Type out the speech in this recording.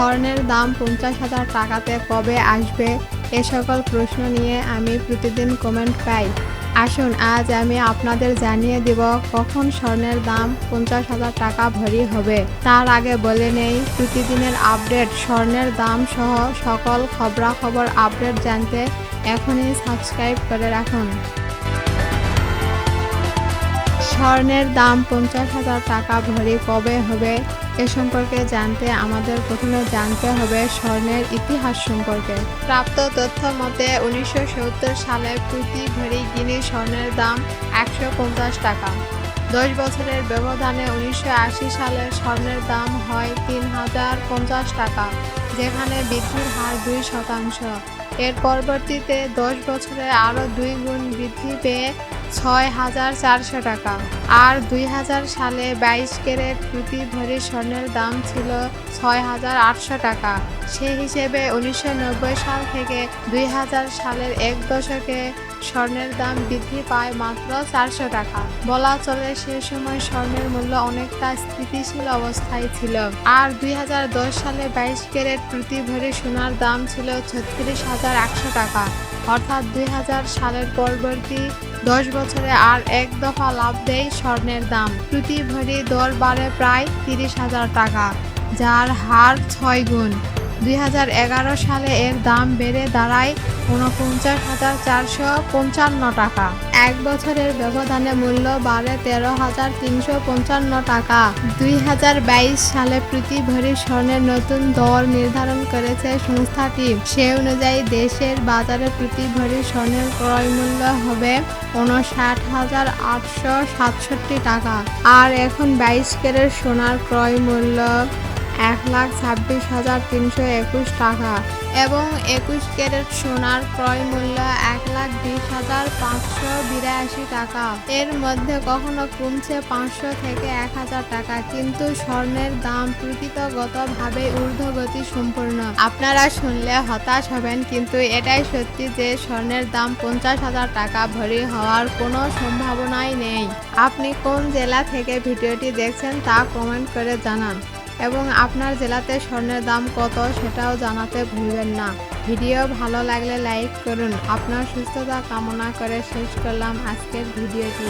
স্বর্ণের দাম পঞ্চাশ হাজার টাকাতে কবে আসবে এ সকল প্রশ্ন নিয়ে আমি প্রতিদিন কমেন্ট পাই। আসুন, আজ আমি আপনাদের জানিয়ে দিব কখন স্বর্ণের দাম পঞ্চাশ হাজার টাকা ভরি হবে। তার আগে বলে নেই, প্রতিদিনের আপডেট, স্বর্ণের দাম সহ সকল খবরাখবর আপডেট জানতে এখনই সাবস্ক্রাইব করে রাখুন। স্বর্ণের দাম পঞ্চাশ হাজার টাকা ভরি কবে হবে এ সম্পর্কে জানতে আমাদের প্রথমে জানতে হবে স্বর্ণের ইতিহাস সম্পর্কে। প্রাপ্ত তথ্য মতে, উনিশশো সত্তর সালে প্রতি ভরি গিনি স্বর্ণের দাম একশো পঞ্চাশ টাকা। দশ বছরের ব্যবধানে উনিশশো আশি সালে স্বর্ণের দাম হয় তিন হাজার পঞ্চাশ টাকা, যেখানে বৃদ্ধির হার দুই শতাংশ। এর পরবর্তীতে দশ বছরে আরও দুই গুণ বৃদ্ধি পেয়ে ছয় হাজার চারশো টাকা। আর দুই হাজার সালে বাইশ ক্যারেট প্রতি ভরি স্বর্ণের দাম ছিল ছয় হাজার আটশো টাকা। সে হিসেবে উনিশশো নব্বই সাল থেকে দুই হাজার সালের এক দশকে স্বর্ণের দাম বৃদ্ধি পায় মাত্র চারশো টাকা। বলা চলে সে সময় স্বর্ণের মূল্য অনেকটা স্থিতিশীল অবস্থায় ছিল। আর দুই হাজার দশ সালে বাইশ ক্যারেট প্রতি ভরি সোনার দাম ছিল ছত্রিশ হাজার একশো টাকা। অর্থাৎ দুই হাজার সালের পরবর্তী দশ বছরে আর এক দফা লাভ দেয় স্বর্ণের দাম। প্রতি ভরি দর বাড়ে প্রায় তিরিশ হাজার টাকা, যার হার ছয় গুণ। দুই হাজার এগারো সালে এর দাম বেড়ে দাঁড়ায় উনপঞ্চাশ হাজার চারশো পঞ্চান্ন টাকা। এক বছরের ব্যবধানে মূল্য বাড়ে তেরো হাজার তিনশো পঞ্চান্ন টাকা। দুই হাজার বাইশ সালে প্রতি ভরি স্বর্ণের নতুন দর নির্ধারণ করেছে সংস্থাটি। সে অনুযায়ী দেশের বাজারে প্রতি ভরি স্বর্ণের ক্রয় মূল্য হবে উনষাট হাজার আটশো সাতষট্টি টাকা। আর এখন বাইশ ক্যারেট সোনার ক্রয় মূল্য এক লাখ ছাব্বিশ হাজার তিনশো একুশ টাকা। এবং একুশ ক্যারেট সোনার ক্রয় মূল্য এক লাখ বিশ হাজার পাঁচশো বিরাশি টাকা। এর মধ্যে কখনো কমছে পাঁচশো থেকে এক হাজার টাকা, কিন্তু স্বর্ণের দাম প্রকৃতগতভাবে ঊর্ধ্বগতি সম্পূর্ণ। আপনারা শুনলে হতাশ হবেন, কিন্তু এটাই সত্যি যে স্বর্ণের দাম পঞ্চাশ হাজার টাকা ভরি হওয়ার কোনো সম্ভাবনাই নেই। আপনি কোন জেলা থেকে ভিডিওটি দেখছেন তা কমেন্ট করে জানান। এবং আপনার জেলাতে স্বর্ণের দাম কত সেটাও জানাতে ভুলবেন না। ভিডিও ভালো লাগলে লাইক করুন। আপনার সুস্থতা কামনা করে শেষ করলাম আজকের ভিডিওটি।